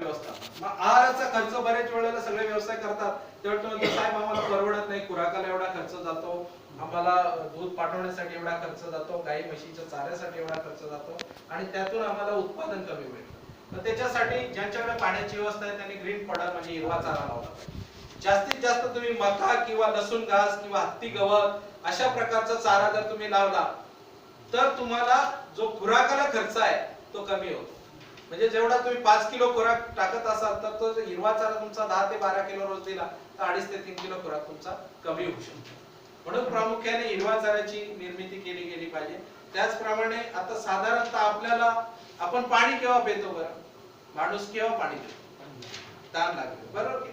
व्यवस्था. मग आहाराचा खर्च बरेच वेळेला सगळे व्यवसाय करतात. तेव्हा साहेब आम्हाला परवडत नाही. खुराकाला एवढा खर्च जातो. आम्हाला दूध पाठवण्यासाठी एवढा खर्च जातो. गाई म्हशीच्या चाऱ्यासाठी एवढा खर्च जातो. आणि त्यातून आम्हाला उत्पादन कमी मिळतं. तर त्याच्यासाठी ज्यांच्याकडे पाण्याची व्यवस्था आहे त्यांनी ग्रीन पॉडर म्हणजे हिरवा चारा लावला जास्तीत जास्त तुम्ही मका किंवा लसूण घास किंवा हत्ती गवत अशा प्रकारचा चारा जर तुम्ही लावला तर तुम्हाला जो खुराकाला खर्च आहे तो कमी होतो. म्हणजे जेवढा तुम्ही पाच किलो खुराक टाकत असाल तर तो हिरवा चारा तुमचा दहा ते बारा किलो रोज दिला तर अडीच ते तीन किलो खुराक तुमचा कमी होऊ शकतो. म्हणून प्रामुख्याने हिरवा चाऱ्याची निर्मिती केली गेली पाहिजे. त्याचप्रमाणे आता साधारणतः आपल्याला आपण पाणी केव्हा पेतो बरं? माणूस केव्हा पाणी पितो? तहान लागले बरोबर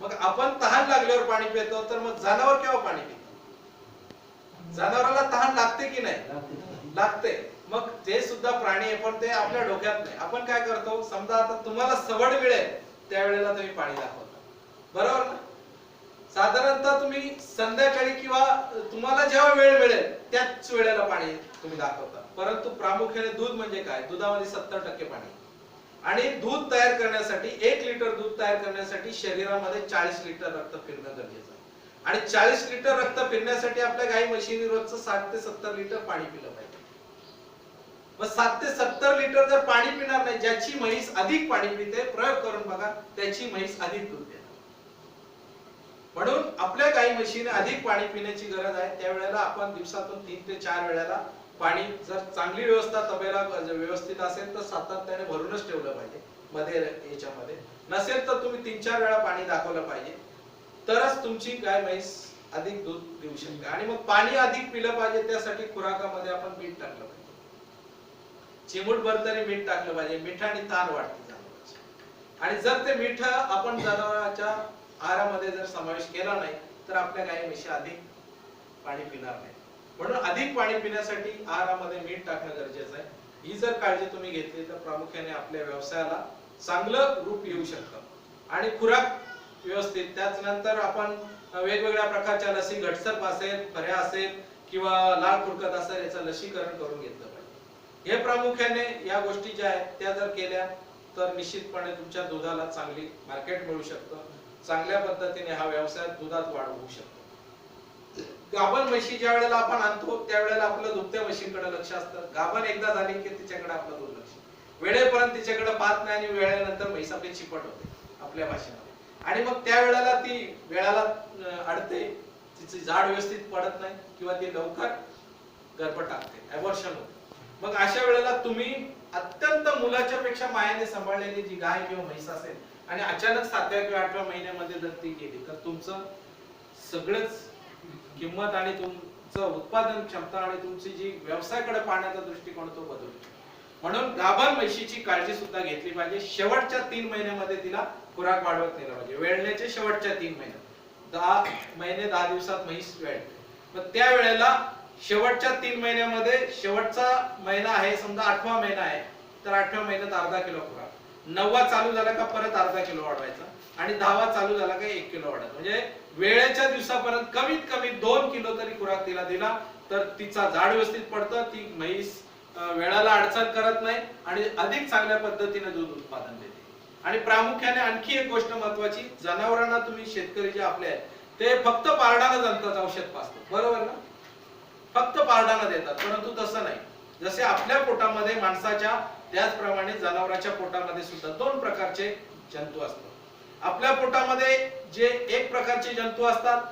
मग आपण तहान लागल्यावर पाणी पितो तर मग जनावर केव्हा पाणी पितो? जनावराला तहान लागते की नाही? लागते. मग ते सुद्धा प्राणी आहे पण ते आपल्या डोक्यात नाही. आपण काय करतो? समजा आता तुम्हाला सवड मिळेल त्यावेळेला तुम्ही पाणी दाखवता. बरोबर ना? साधारणतः तुम्ही संध्याकाळी किंवा तुम्हाला जेव्हा वेळ मिळेल त्याच वेळेला पाणी तुम्ही दाखवता. परंतु प्रामुख्याने दूध म्हणजे काय? दुधामध्ये सत्तर टक्के पाणी. आणि दूध तयार करण्यासाठी एक लिटर दूध तयार करण्यासाठी शरीरामध्ये चाळीस लिटर रक्त फिरणं गरजेचं आहे. आणि चाळीस लिटर रक्त फिरण्यासाठी आपल्या गाई म्हशीने रोजचं साठ ते सत्तर लिटर पाणी पिलं व मग सात ते सत्तर लिटर जर पाणी पिणार नाही ज्याची म्हैस अधिक पाणी पिते प्रयोग करून बघा त्याची म्हैस अधिक दूध देते. म्हणून आपल्या गाई म्हशीने अधिक पाणी पिण्याची गरज आहे. त्यावेळेला आपण दिवसातून तीन ते चार वेळेला पाणी जर चांगली व्यवस्था तबेला जर व्यवस्थित असेल तर सातत्याने भरूनच ठेवलं पाहिजे मध्ये याच्यामध्ये. नसेल तर तुम्ही तीन चार वेळा पाणी दाखवलं पाहिजे. तरच तुमची गाय म्हैस अधिक दूध देऊ शकते. आणि मग पाणी अधिक पिलं पाहिजे त्यासाठी खुराकामध्ये आपण मीठ टाकलं चिमूटभर तरी मीठ टाकलं पाहिजे मिठाने ताण वाढते जनावरांची आणि जर ते मीठ आपण जनावरांच्या आहारामध्ये जर समावेश केला नाही तर आपल्या गाई म्हशी अधिक पाणी पिणार नाही म्हणून अधिक पाणी पिण्यासाठी आहारामध्ये मीठ टाकणं गरजेचं आहे. ही जर काळजी तुम्ही घेतली तर प्रामुख्याने आपल्या व्यवसायाला चांगलं रूप येऊ शकतं. आणि खुराक व्यवस्थित त्याच नंतर आपण वेगवेगळ्या प्रकारच्या लसी घटसर्प असेल फऱ्या असेल किंवा लाल खुरकत असेल याचं लसीकरण करून घेतलं पाहिजे. हे प्रामुख्याने या गोष्टी ज्या आहेत त्या जर केल्या तर निश्चितपणे तुमच्या दुधाला चांगली मार्केट मिळू शकतं. चांगल्या पद्धतीने हा व्यवसाय दुधात वाढ होऊ शकतो. गाभण म्हशी ज्या वेळेला आपण आणतो त्यावेळेला आपलं दुभत्या म्हशींकडे लक्ष असतं. गाभण एकदा झाली की तिच्याकडे आपलं दुर्लक्ष वेळेपर्यंत तिच्याकडे पाहत नाही आणि वेळेनंतर म्हैस आपली चिपट होते आपल्या भाषेमध्ये. आणि मग त्या वेळेला ती वेळाला अडते. तिची जाड व्यवस्थित पडत नाही किंवा ती लवकर गर्भ टाकते अबॉर्शन होते. मग अशा वेळेला तुम्ही अत्यंत मुलाच्या पेक्षा मायाने सांभाळलेली जी गाय किंवा म्हैस असेल आणि अचानक सातव्या किंवा आठव्या महिन्यामध्ये जर ती गेली तर तुमचं सगळंच किंमत आणि तुमचं उत्पादन क्षमता आणि तुमची जी व्यवसायाकडे पाहण्याचा दृष्टिकोन तो बदलतो. म्हणून गाभण म्हशीची काळजी सुद्धा घेतली पाहिजे. शेवटच्या तीन महिन्यामध्ये तिला खुराक वाढवत नेला पाहिजे. वेळण्याचे शेवटच्या तीन महिन्यात दहा महिने दहा दिवसात म्हैस वेळ. मग त्या वेळेला शेवटच्या तीन महिन्यामध्ये शेवटचा महिना आहे समजा आठवा महिना आहे तर आठव्या महिन्यात अर्धा किलो खुराक नववा चालू झाला का परत अर्धा किलो वाढवायचा? आणि दहावा चालू झाला का एक किलो वाढत म्हणजे वेळेच्या दिवसापर्यंत कमीत कमी दोन किलो तरी खुराक तिला दिला तर तिचा झाड व्यवस्थित पडतं ती म्हैस वेळाला अडचण करत नाही आणि अधिक चांगल्या पद्धतीने दूध उत्पादन देते. आणि प्रामुख्याने आणखी एक गोष्ट महत्वाची जनावरांना तुम्ही शेतकरी जे आपले आहेत ते फक्त पारडाला जनताच औषध पाचतो बरोबर ना? फक्त पारडानं देतात परंतु तसं नाही. जसे आपल्या पोटामध्ये माणसाच्या त्याचप्रमाणे जनावरांच्या पोटामध्ये सुद्धा दोन प्रकारचे जंतू असतात. आपल्या पोटामध्ये जे एक प्रकारचे जंतू असतात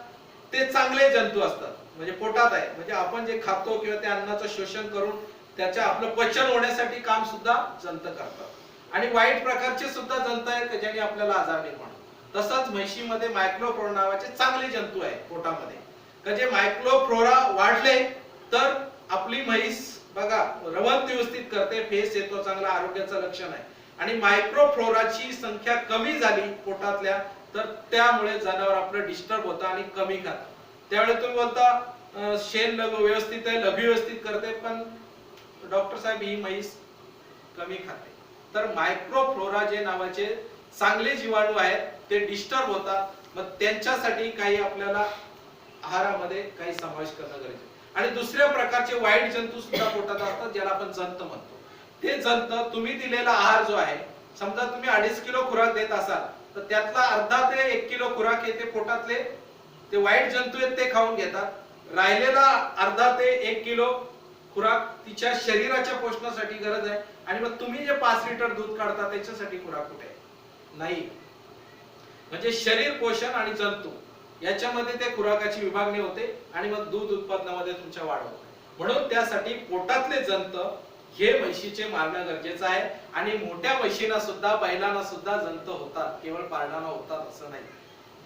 ते चांगले जंतू असतात. म्हणजे पोटात आहे. म्हणजे आपण जे खातो किंवा त्या अन्नाचं शोषण करून त्याच्या आपलं पचन होण्यासाठी काम सुद्धा जंत करतात. आणि वाईट प्रकारचे सुद्धा जंत आहेत त्याच्याने ज्याने आपल्याला आजार निर्माण तसंच म्हशीमध्ये मायक्रोफ्लोरा नावाचे चांगले जंतू आहेत पोटामध्ये. का जे मायक्रोफ्लोरा वाढले तर आपली म्हैस बघा रवंत व्यवस्थित करते फेस येतो चांगला आरोग्याचं लक्षण आहे. आणि मायक्रोफ्लोराची संख्या कमी झाली पोटातल्या तर त्यामुळे जनावर आपलं डिस्टर्ब होतं आणि कमी खात. त्यावेळी तुम्ही बोलता शेण लघु व्यवस्थित आहे लघु व्यवस्थित करते पण डॉक्टर साहेब ही म्हैस कमी खाते. तर मायक्रोफ्लोरा जे नावाचे चांगले जीवाणू आहेत ते डिस्टर्ब होतात. मग त्यांच्यासाठी काही आपल्याला आहारामध्ये काही समावेश करणं गरजेचं आणि दुसऱ्या प्रकारचे वाईट जंतू सुद्धा पोटात असतात ज्याला आपण जंत म्हणतो. ते जंत तुम्ही दिलेला आहार जो आहे समजा तुम्ही अडीच किलो खुराक देत असाल तर त्यातला अर्धा ते एक किलो खुराक हे ते पोटातले ते वाईट जंतू आहेत ते खाऊन घेतात. राहिलेला अर्धा ते एक किलो खुराक तिच्या शरीराच्या पोषणासाठी गरज आहे. आणि मग तुम्ही जे पाच लिटर दूध काढता त्याच्यासाठी खुराक कुठे नाही. म्हणजे शरीर पोषण आणि जंतू. याच्यामध्ये ते खुराकाची विभागणी होते आणि मग दूध उत्पादनामध्ये तुमच्या वाढ होते. म्हणून त्यासाठी पोटातले जंत हे म्हशीचे मारणं गरजेचं आहे आणि मोठ्या म्हशींना सुद्धा बैलांना सुद्धा जंत होतात केवळ पाळणाला होतात असं नाही.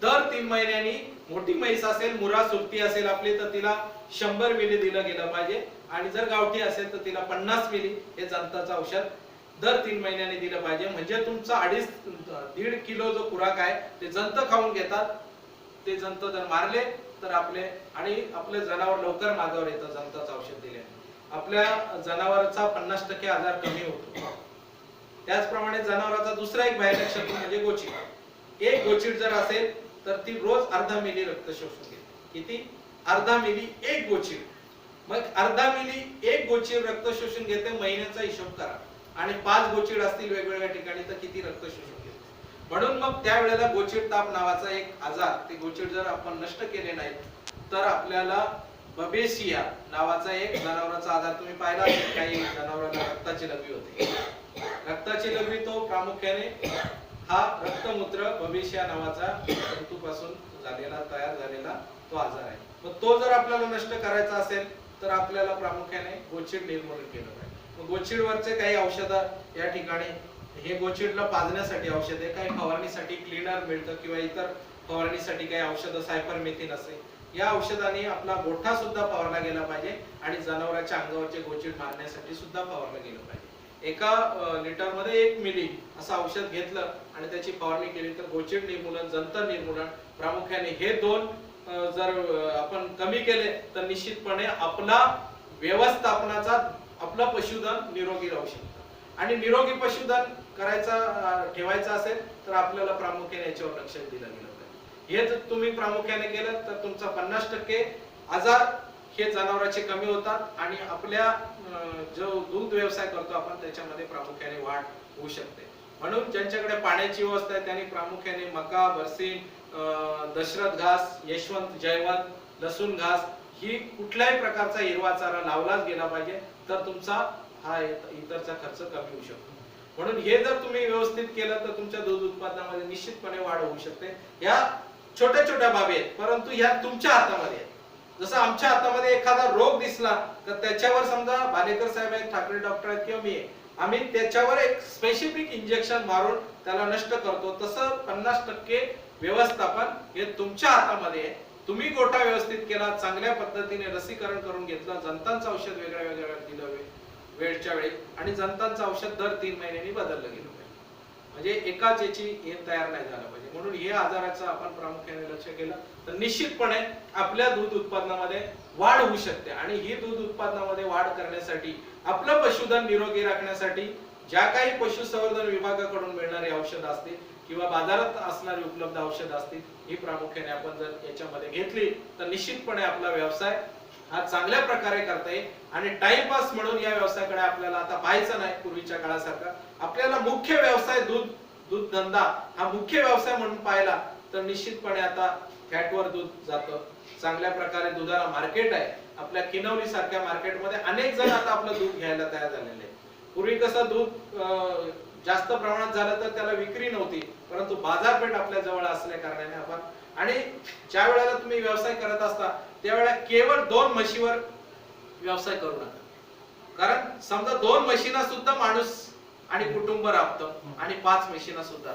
दर तीन महिन्यांनी मोठी म्हैस असेल मुरा सुरती असेल आपली तर तिला शंभर मिली दिलं गेलं पाहिजे. आणि जर गावठी असेल तर तिला पन्नास मिली हे जंताचं औषध दर तीन महिन्यांनी दिलं पाहिजे. म्हणजे तुमचा अडीच दीड किलो जो खुराक आहे ते जंत खाऊन घेतात. ते जंत जर मारले तर आपले आणि आपले जनावर लवकर मागावर येतं जंताचं औषध दिले. आपल्या जनावरचा पन्नास टक्के आजार कमी होतो. त्याचप्रमाणे जनावरांचा दुसरा एक भयानक शत्रू म्हणजे गोचीड. एक गोचिड जर असेल तर ती रोज अर्धा मिली रक्त शोषून घेते. किती? अर्धा मिली एक गोचीड. मग अर्धा मिली एक गोचीड रक्त शोषून घेते महिन्याचा हिशोब करा. आणि पाच गोचीड असतील वेगवेगळ्या ठिकाणी तर किती रक्त शोषून म्हणून मग त्यावेळेला गोचिड ताप नावाचा एक आजार ते गोचिड जर आपण नष्ट केले नाहीत तर आपल्याला बबेसिया नावाचा एक जनावरांचा आजार तुम्ही पाहिला असेल काही जनावरांना रक्ताची लघवी होते. रक्ताची लघवी तो प्रामुख्याने हा रक्तमूत्र बबेशिया नावाचा जंतूपासून झालेला तयार झालेला तो आजार आहे. मग तो जर आपल्याला नष्ट करायचा असेल तर आपल्याला प्रामुख्याने गोचिड निर्मूलन केलं पाहिजे. मग गोचिडवरचे काही औषधं या ठिकाणी हे गोचिडला पाजण्यासाठी औषध आहे. काही फवारणीसाठी क्लीनर मिळतं किंवा इतर फवारणीसाठी काही औषधं सायपरमेथिन असेल. या औषधाने आपला गोठा सुद्धा फवारला गेला पाहिजे आणि जनावरांच्या अंगावरचे गोचिड मारण्यासाठी सुद्धा फवारलं गेलं पाहिजे. एका लिटरमध्ये एक मिली असं औषध घेतलं आणि त्याची फवारणी केली तर गोचिड निर्मूलन जंतर निर्मूलन प्रामुख्याने हे दोन जर आपण कमी केले तर निश्चितपणे आपला व्यवस्थापनाचा आपलं पशुधन निरोगी राहू शकतो. आणि निरोगी पशुधन करायचा ठेवायचा ठेवायचं असेल तर आपल्याला प्रामुख्याने याच्यावर लक्ष दिलं गेलं पाहिजे. हे जर तुम्ही प्रामुख्याने केलं तर तुमचा पन्नास टक्के आजार हे जनावरांचे कमी होतात आणि आपल्या जो दूध व्यवसाय करतो आपण त्याच्यामध्ये प्रामुख्याने वाढ होऊ शकते. म्हणून ज्यांच्याकडे पाण्याची व्यवस्था आहे त्यांनी प्रामुख्याने मका बरसीन अं, दशरथ घास यशवंत जयवंत लसूण घास ही कुठल्याही प्रकारचा हिरवा चारा लावलाच गेला पाहिजे. तर तुमचा हा इतरचा खर्च कमी होऊ शकतो. म्हणून हे जर तुम्ही व्यवस्थित केलं तर तुमच्या दूध उत्पादनामध्ये निश्चितपणे वाढ होऊ शकते. या छोट्या छोट्या बाबी आहेत परंतु ह्या तुमच्या हातामध्ये आहेत. जसं आमच्या हातामध्ये एखादा रोग दिसला तर त्याच्यावर समजा भालेकर साहेब आहेत ठाकरे डॉक्टर आहेत किंवा मी आहे आम्ही त्याच्यावर एक स्पेसिफिक इंजेक्शन मारून त्याला नष्ट करतो. तसं पन्नास टक्के व्यवस्थापन हे तुमच्या हातामध्ये आहे. तुम्ही गोठा व्यवस्थित केला चांगल्या पद्धतीने लसीकरण करून घेतलं जनतांचं औषध वेगळ्या वेगळ्या दिलं वेळच्या वेळी. आणि जनतांचं औषध दर तीन महिन्यांनी बदललं गेलं पाहिजे. म्हणजे एकाच याची हे तयार नाही झालं पाहिजे. म्हणून हे आजाराचं आपण प्रामुख्याने लक्ष केलं तर निश्चितपणे आपल्या दूध उत्पादनामध्ये वाढ होऊ शकते. आणि ही दूध उत्पादनामध्ये वाढ करण्यासाठी आपलं पशुधन निरोगी राखण्यासाठी ज्या काही पशुसंवर्धन विभागाकडून मिळणारी औषधं असतील किंवा बाजारात असणारी उपलब्ध औषधं असतील ही प्रामुख्याने आपण जर याच्यामध्ये घेतली तर निश्चितपणे आपला व्यवसाय हा चांगल्या प्रकारे करता येईल आणि टाइमपास म्हणून या व्यवसायाकडे आपल्याला आता पाहायचं नाही पूर्वीच्या काळासारखं. आपल्याला मुख्य व्यवसाय दूध दूध धंदा हा मुख्य व्यवसाय म्हणून पाहिला तर निश्चितपणे आता फॅटवर दूध जातं. चांगल्या प्रकारे दुधाला मार्केट आहे. आपल्या किनवली सारख्या मार्केटमध्ये अनेक जण आता आपलं दूध घ्यायला तयार झालेले आहेत. पूर्वी कसं दूध जास्त प्रमाणात झालं तर त्याला विक्री नव्हती परंतु बाजारपेठ आपल्या जवळ असल्या कारणाने आपण आणि ज्या वेळेला तुम्ही व्यवसाय करत असता त्यावेळेला केवळ दोन म्हशीवर व्यवसाय करू नका. कारण समजा दोन म्हशीना सुद्धा माणूस आणि कुटुंब राबतं आणि पाच म्हशीना सुद्धा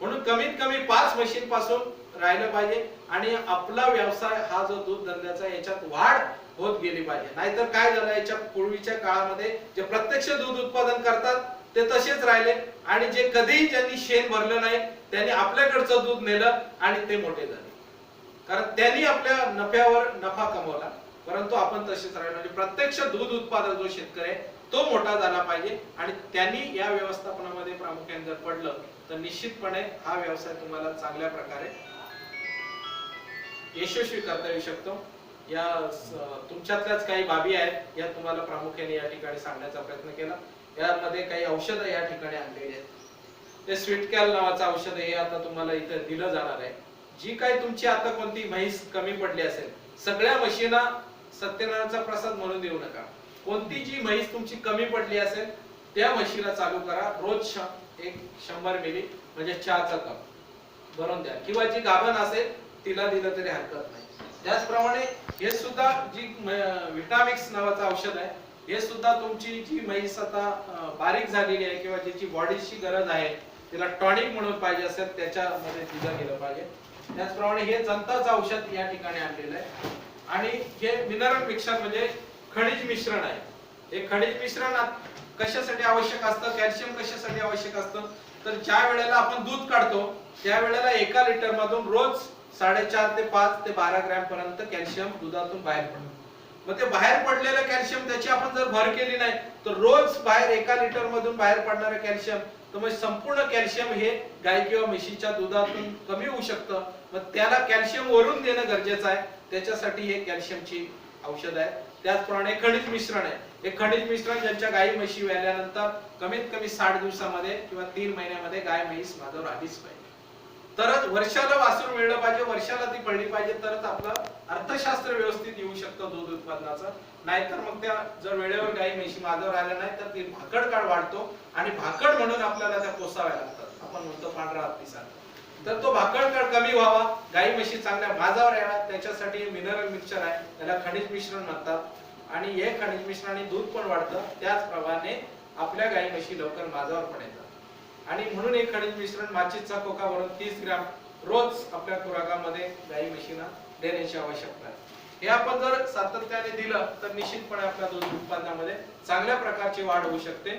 म्हणून कमीत कमी पाच म्हशीन पासून राहिलं पाहिजे आणि आपला व्यवसाय हा जो दूध धंद्याचा याच्यात वाढ होत गेली पाहिजे. नाहीतर काय झालं याच्या पूर्वीच्या काळामध्ये जे प्रत्यक्ष दूध उत्पादन करतात ते तसेच राहिले आणि जे कधीही ज्यांनी शेण भरलं नाही त्यांनी आपल्याकडचं दूध नेलं आणि ते मोठे झाले. कारण त्यांनी आपल्या नफ्यावर नफा कमवला. परंतु आपण तसेच राहिलो प्रत्यक्ष दूध उत्पादक जो शेतकरी आहे तो मोठा झाला पाहिजे. आणि त्यांनी या व्यवस्थापनामध्ये प्रामुख्याने जर पडलं तर निश्चितपणे हा व्यवसाय तुम्हाला चांगल्या प्रकारे यशस्वी करता येऊ शकतो. या तुमच्यातल्याच काही बाबी आहेत या तुम्हाला प्रामुख्याने या ठिकाणी सांगण्याचा प्रयत्न केला. यामध्ये काही औषधं या ठिकाणी आणलेली आहेत. ते स्वीट कॅल नावाचं औषध आहे हे आता तुम्हाला इथं दिलं जाणार आहे. जी काही तुमची आता कोणती म्हैस कमी पडली असेल सगळ्या म्हशींना सत्यनारायणचा प्रसाद म्हणून देऊ नका. कोणती जी म्हैस तुमची कमी पडली असेल त्या म्हशीला चालू करा. रोज एक शंभर मिली म्हणजे चहाचा कप. भरून द्या. किंवा जी गाभण असेल तिला दिलं तरी हरकत नाही. त्याचप्रमाणे हे सुद्धा जी विटामिक्स नावाचं औषध आहे हे सुद्धा तुमची जी म्हैस आता बारीक झालेली आहे किंवा ज्याची बॉडीची गरज आहे तिला टॉनिक म्हणून पाहिजे असेल त्याच्यामध्ये दिलं गेलं पाहिजे. त्याचप्रमाणे हे जंताचं औषध या ठिकाणी आणलेलं आहे. आणि हे मिनरल मिक्सर म्हणजे खनिज मिश्रण आहे. हे खनिज मिश्रण कशासाठी आवश्यक असतं? कॅल्शियम कशासाठी आवश्यक असतं? तर ज्या वेळेला आपण दूध काढतो त्या वेळेला एका लिटर मधून रोज साडेचार ते पाच ते बारा ग्रॅम पर्यंत कॅल्शियम दुधातून बाहेर पडतं. मग ते बाहेर पडलेलं कॅल्शियम त्याची आपण जर भर केली नाही तर रोज बाहेर एका लिटर मधून बाहेर पडणारं कॅल्शियम तर मग संपूर्ण कॅल्शियम हे गाय किंवा म्हशीच्या दुधातून कमी होऊ शकतं. मग त्याला कॅल्शियम वरून देणं गरजेचं आहे. त्याच्यासाठी हे कॅल्शियमची औषध आहे त्याचप्रमाणे खनिज मिश्रण आहे. हे खनिज मिश्रण ज्यांच्या गायी म्हशी व्हायल्यानंतर कमीत कमी साठ दिवसामध्ये किंवा तीन महिन्यामध्ये गाय म्हैस माझ्यावर आलीच पाहिजे. तरच वर्षाला वासरू मिळलं पाहिजे. वर्षाला ती पडली पाहिजे. तरच आपलं अर्थशास्त्र व्यवस्थित येऊ शकतं दूध उत्पादनाचं. नाहीतर मग त्या जर वेळेवर गाई म्हशी माझ्यावर आल्या नाही तर ती भाकड काळ वाढतो आणि भाकड म्हणून आपल्याला त्या पोसाव्या लागतात. आपण म्हणतो पांढरा हत्तीसारखा तर तो भाकड काळ कमी व्हावा. गाई म्हशी चांगल्या माझावर याव्या त्याच्यासाठी मिनरल मिक्सचर आहे. त्याला खनिज मिश्रण म्हणतात. आणि हे खनिज मिश्रणाने दूध पण वाढतं. त्याचप्रमाणे आपल्या गाई म्हशी लवकर माझावर पण येतात. आणि म्हणून एक खनिज मिश्रण माचीचा कोका वरून तीस ग्राम रोज आपल्या खुराकामध्ये गाई म्हशींना देण्याची आवश्यकता आहे. हे आपण जर सातत्याने दिलं तर निश्चितपणे आपल्या दूध उत्पादनामध्ये चांगल्या प्रकारची वाढ होऊ शकते.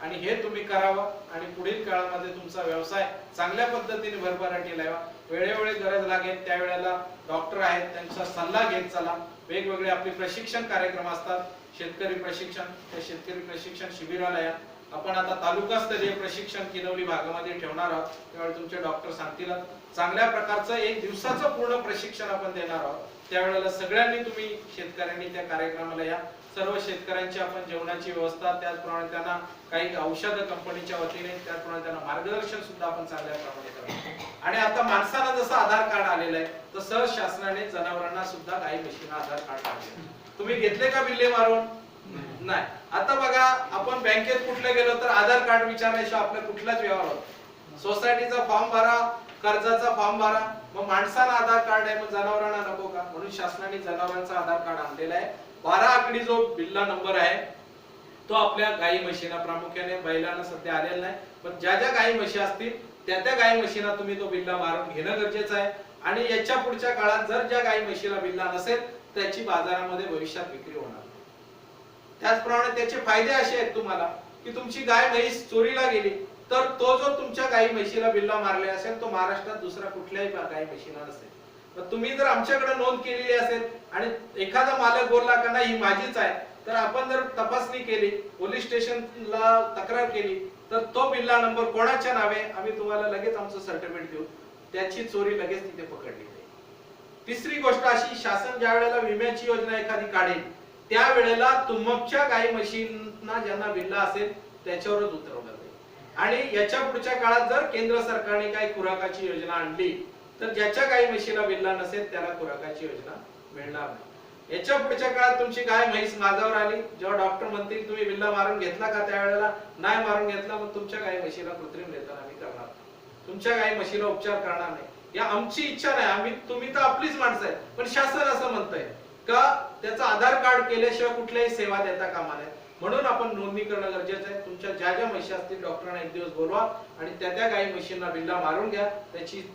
आणि हे तुम्ही करावं आणि पुढील काळामध्ये तुमचा व्यवसाय चांगल्या पद्धतीने भरभराटी लावा. वेळोवेळी गरज लागेल त्यावेळेला डॉक्टर आहेत त्यांचा सल्ला घेत चला. वेगवेगळे आपले प्रशिक्षण कार्यक्रम असतात. शेतकरी प्रशिक्षण त्या शेतकरी प्रशिक्षण शिबिराला या आपण आता तालुकास्तरीय प्रशिक्षण किनवली भागामध्ये ठेवणार आहोत. त्यावेळी तुमचे डॉक्टर सांगतील. चांगल्या प्रकारचं एक दिवसाचं पूर्ण प्रशिक्षण आपण देणार आहोत. त्यावेळेला सगळ्यांनी तुम्ही शेतकऱ्यांनी त्या कार्यक्रमाला या. सर्व शेतकऱ्यांची आपण जेवणाची व्यवस्था त्याचप्रमाणे त्यांना काही औषध कंपनीच्या वतीने त्याचप्रमाणे त्यांना मार्गदर्शन सुद्धा आपण चांगल्या प्रमाणे करतो आणि आता माणसाला जसं आधार कार्ड आलेलं आहे तसं शासनाने जनावरांना सुद्धा गाई म्हशीना आधार कार्ड काढले तुम्ही घेतले का बिल्ले मारून? नाही. आता बघा आपण बँकेत कुठले गेलो तर आधार कार्ड विचारल्याशिवाय आपला कुठलाच व्यवहार होत सोसायटीचा फॉर्म भरा कर्जाचा फॉर्म भरा. मग माणसाला आधार कार्ड आहे मग जनावरांना नको का? म्हणून शासनाने जनावरांचा आधार कार्ड आणलेला आहे. बारा आकडी जो बिल्ला नंबर आहे तो आपल्या गाई म्हशींना प्रामुख्याने बैलांना सध्या आलेला नाही. पण ज्या ज्या गाई म्हशी असतील त्या त्या गाई म्हशींना तुम्ही तो बिल्ला मारून घेणं गरजेचं आहे. आणि याच्या पुढच्या काळात जर ज्या गाई म्हशीला बिल्ला नसेल त्याची बाजारामध्ये भविष्यात विक्री होणार त्याचप्रमाणे त्याचे फायदे असे आहेत तुम्हाला की तुमची गाय म्हैस चोरीला गेली तर तो जो तुमच्या गाई म्हशीला बिल्ला मारले असेल तो महाराष्ट्रात दुसरा कुठल्याही गाई म्हशीला नसेल. मग तुम्ही जर आमच्याकडे नोंद केलेली असेल आणि एखादा मालक बोलला का नाही ही माझीच आहे तर आपण जर तपासणी केली पोलीस स्टेशनला तक्रार केली तर तो बिल्ला नंबर कोणाच्या नावे आम्ही तुम्हाला लगेच आमचं सर्टिफिकेट देऊ. त्याची चोरी लगेच तिथे पकडली जाईल. तिसरी गोष्ट अशी शासन ज्या वेळेला विम्याची योजना एखादी काढेल त्यावेळेला तुमच्या गाई म्हशींना ज्यांना विल्ला असेल त्याच्यावरच उतरवलं जाईल आणि याच्या पुढच्या काळात जर केंद्र सरकारने काही खुराकाची योजना आणली तर ज्याच्या गाई म्हशीला विल्ला नसेल त्याला खुराकाची योजना मिळणार नाही. याच्या पुढच्या काळात तुमची गाय म्हैस माझावर आली जेव्हा डॉक्टर म्हणतील तुम्ही विल्ला मारून घेतला का त्यावेळेला? नाही मारून घेतला मग तुमच्या गाई म्हशीला कृत्रिम लेखन आम्ही करणार तुमच्या गाई म्हशीला उपचार करणार नाही. या आमची इच्छा नाही आम्ही तुम्ही तर आपलीच माणसं आहे पण शासन असं म्हणतंय. का त्याचं आधार कार्ड केल्याशिवाय कुठल्याही सेवा देता कामा नये. म्हणून आपण नोंदणी करणं गरजेचं आहे. तुमच्या ज्या ज्या म्हशी असतील डॉक्टरांना एक दिवस बोलवा आणि त्या त्या गाई म्हशींना बिल्ला मारून घ्या. त्याची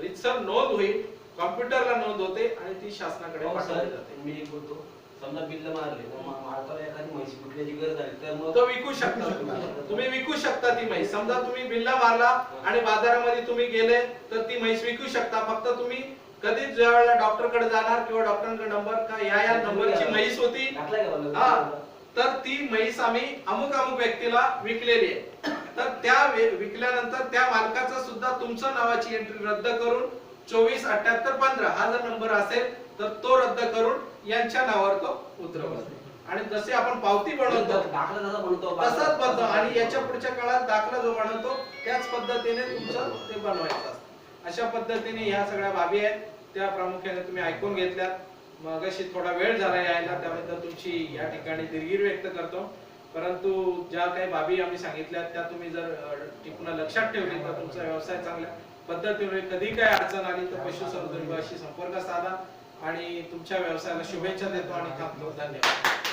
रितसर नोंद होईल. कॉम्प्युटरला नोंद होते आणि ती शासनाकडे हो पाठवली जाते. मी एक बोलतो. समजा बिल्ल मारले मग मा- मालकाला एखादी म्हैस विकण्याची गरज आली तर मग तो विकू शकता. तुम्ही. तुम्ही विकू शकता ती म्हैस. समजा तुम्ही बिल्ला मारला आणि बाजारामध्ये तुम्ही गेले तर ती म्हैस विकू शकता. फक्त तुम्ही कधीच ज्या वेळेला डॉक्टरकडे जाणार किंवा डॉक्टरांकडे नंबर का या या नंबरची म्हैस होती? हा. तर ती म्हैस आम्ही अमुक अमुक व्यक्तीला विकलेली आहे. तर त्या विकल्यानंतर त्या मालकाचा सुद्धा तुमचं नावाची एंट्री रद्द करून चोवीस अठ्याहत्तर पंधरा हा जर नंबर असेल तर तो रद्द करून यांच्या नावावर तो उतरवला आणि जसे आपण पावती बनवतो बनतो तसाच बनतो आणि याच्या पुढच्या काळात दाखला जो बनवतो त्याच पद्धतीने तुमचं ते बनवायचं असतं. अशा पद्धतीने ह्या सगळ्या बाबी आहेत. त्या प्रामुख्याने तुम्ही ऐकून घेतल्यात. मग अशी थोडा वेळ झाला यायला त्याबद्दल तुमची या ठिकाणी दिलगिरी व्यक्त करतो. परंतु ज्या काही बाबी आम्ही सांगितल्या त्या तुम्ही जर टिपून लक्षात ठेवली तर तुमचा व्यवसाय चांगल्या पद्धतीने कधी काय अडचण आली तर पशुसंवर्धन विभागाशी संपर्क साधा आणि तुमच्या व्यवसायाला शुभेच्छा देतो आणि थांबतो. धन्यवाद.